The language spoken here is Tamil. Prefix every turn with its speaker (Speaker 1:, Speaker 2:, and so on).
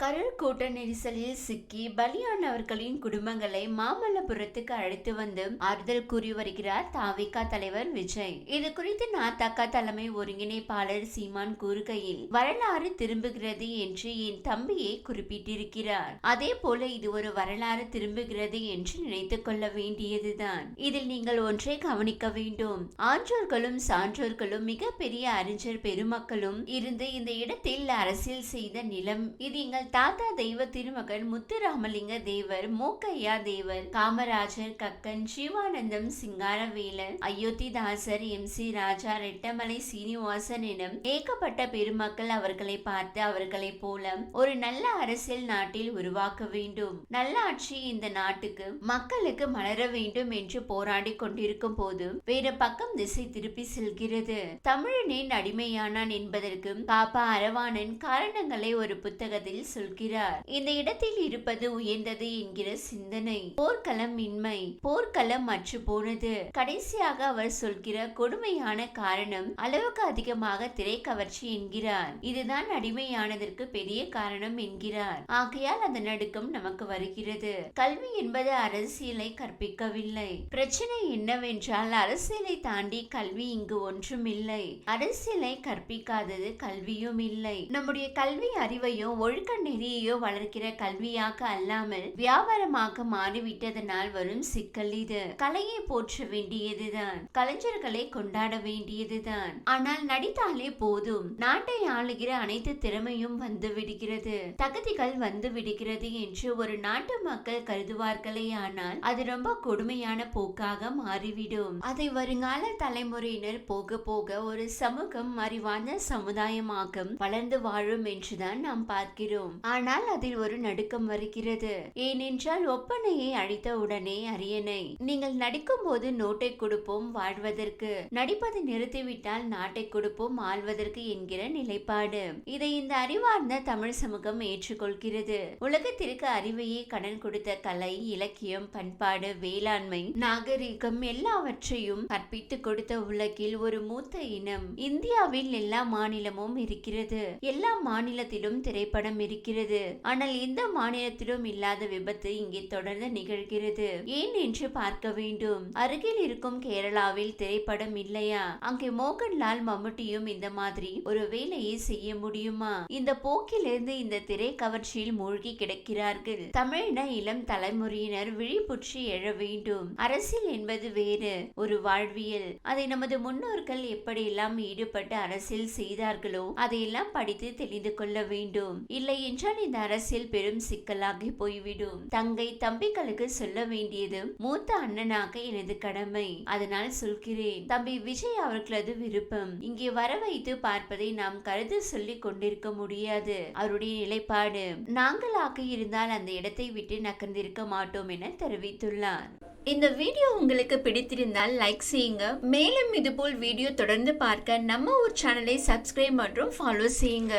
Speaker 1: கரூர் கூட்ட நெரிசலில் சிக்கி பலியானவர்களின் குடும்பங்களை மாமல்லபுரத்துக்கு அழைத்து வந்து ஆறுதல் கூறி வருகிறார் தாவிகா தலைவர் விஜய். இது குறித்து நாத்தாக்கா தலைமை ஒருங்கிணைப்பாளர் சீமான் கூறுகையில் வரலாறு திரும்புகிறது என்று என் தம்பியை குறிப்பிட்டிருக்கிறார். அதே போல இது ஒரு வரலாறு திரும்புகிறது என்று நினைத்துக் கொள்ள வேண்டியதுதான். இதில் நீங்கள் ஒன்றை கவனிக்க வேண்டும். ஆன்றோர்களும் சான்றோர்களும் மிகப்பெரிய அறிஞர் பெருமக்களும் இருந்து இந்த இடத்தில் அரசியல் செய்த நிலம் இது எங்கள் தாத்தா தெய்வ திருமகன் முத்துராமலிங்க தேவர் மோக்கையா தேவர் காமராஜர் கக்கன் சிவானந்தம் சிங்காரவேலர் அயோத்திதாசர் எம் சி ராஜா ரெட்டமலை சீனிவாசன் எனும் ஏகப்பட்ட பெருமக்கள் அவர்களை பார்த்து அவர்களைப் போல ஒரு நல்ல அரசியல் நாட்டில் உருவாக்க வேண்டும். நல்ல ஆட்சி இந்த நாட்டுக்கு மக்களுக்கு மலர வேண்டும் என்று போராடி கொண்டிருக்கும் போது வேறு பக்கம் திசை திருப்பி செல்கிறது. தமிழனின் அடிமையானான் என்பதற்கு பாப்பா அரவாணன் காரணங்களை ஒரு புத்தகத்தில் சொல்கிறார். இந்த இடத்தில் இருப்பது உயர்ந்தது என்கிற சிந்தனை போர்க்களம் இன்மை போர்க்களம் அற்று போனது. கடைசியாக அவர் சொல்கிற கொடுமையான காரணம் அளவுக்கு அதிகமாக திரை கவர்ச்சி என்கிறார். இதுதான் அடிமையானதற்கு பெரிய காரணம் என்கிறார். ஆகையால் அந்த நடுக்கம் நமக்கு வருகிறது. கல்வி என்பது அரசியலை கற்பிக்கவில்லை. பிரச்சனை என்னவென்றால் அரசியலை தாண்டி கல்வி இங்கு ஒன்றும் இல்லை அரசியலை கற்பிக்காதது கல்வியும் இல்லை. நம்முடைய கல்வி அறிவையும் ஒழுக்க நெறியையோ வளர்க்கிற கல்வியாக அல்லாமல் வியாபாரமாக மாறிவிட்டதனால் வரும் சிக்கல் இது. கலையை போற்ற வேண்டியதுதான். கலைஞர்களை கொண்டாட வேண்டியதுதான். ஆனால் நடித்தாலே போதும். நாட்டை ஆளுகிற அனைத்து திறமையும் வந்து விடுகிறது தகுதிகள் வந்து விடுகிறது என்று ஒரு நாட்டு மக்கள் கருதுவார்களே ஆனால் அது ரொம்ப கொடுமையான போக்காக மாறிவிடும். அதை வருங்கால தலைமுறையினர் போக போக ஒரு சமூகம் அறிவார்ந்த சமுதாயமாக வளர்ந்து வாழும் என்றுதான் நாம் பார்க்கிறோம். ஆனால் அதில் ஒரு நடுக்கம் வருகிறது. ஏனென்றால் ஒப்பனையை அழித்த உடனே அரியணை நீங்கள் நடிக்கும் போது நோட்டை கொடுப்போம் வாழ்வதற்கு. நடிப்பதை நிறுத்திவிட்டால் நாட்டை கொடுப்போம் ஆழ்வதற்கு என்கிற நிலைப்பாடு. இதை இந்த அறிவார்ந்த தமிழ் சமூகம் ஏற்றுக்கொள்கிறது. உலகத்திற்கு அறிவையே கடன் கொடுத்த கலை இலக்கியம் பண்பாடு வேளாண்மை நாகரீகம் எல்லாவற்றையும் கற்பித்து கொடுத்த உலகில் ஒரு மூத்த இனம். இந்தியாவில் எல்லா மாநிலமும் இருக்கிறது. எல்லா மாநிலத்திலும் திரைப்படம் இருக்கிறது. ஆனால் எந்த மாநிலத்திலும் இல்லாத விபத்து இங்கே தொடர்ந்து நிகழ்கிறது. ஏன் என்று பார்க்க வேண்டும். அருகில் இருக்கும் கேரளாவில் திரைப்படம் இல்லையா? அங்கே மோகன்லால் மம்முட்டியும் இந்த மாதிரி ஒரு வேலையை செய்ய முடியுமா? இந்த போக்கிலிருந்து இந்த திரை கவர்ச்சியில் மூழ்கி கிடக்கிறார்கள். தமிழின இளம் தலைமுறையினர் விழிப்புற்று எழ வேண்டும். அரசியல் என்பது வேறு ஒரு வாழ்வியல். அதை நமது முன்னோர்கள் எப்படியெல்லாம் ஈடுபட்டு அரசியல் செய்தார்களோ அதையெல்லாம் படித்து தெரிந்து கொள்ள வேண்டும். இல்லை என்றால் இந்த அரசியல் பெரும் சிக்கலாகி போய்விடும். தங்கை தம்பிகளுக்கு சொல்ல வேண்டியது மூத்த அண்ணனாக எனது கடமை. அதனால் சொல்கிறேன். தம்பி விஜய் அவர்களது விருப்பம். இங்கே வர வைத்து பார்ப்பதை நாம் கருத்து சொல்லி கொண்டிருக்க முடியாது. அவருடைய நிலைப்பாடு. நாங்களாக இருந்தால் அந்த இடத்தை விட்டு நகர்ந்திருக்க மாட்டோம் என தெரிவித்துள்ளார். இந்த வீடியோ உங்களுக்கு பிடித்திருந்தால் லைக் செய்யுங்க. மேலும் இதுபோல் வீடியோ தொடர்ந்து பார்க்க நம்ம ஒரு சேனலை சப்ஸ்கிரைப் மற்றும் ஃபாலோ செய்யுங்க.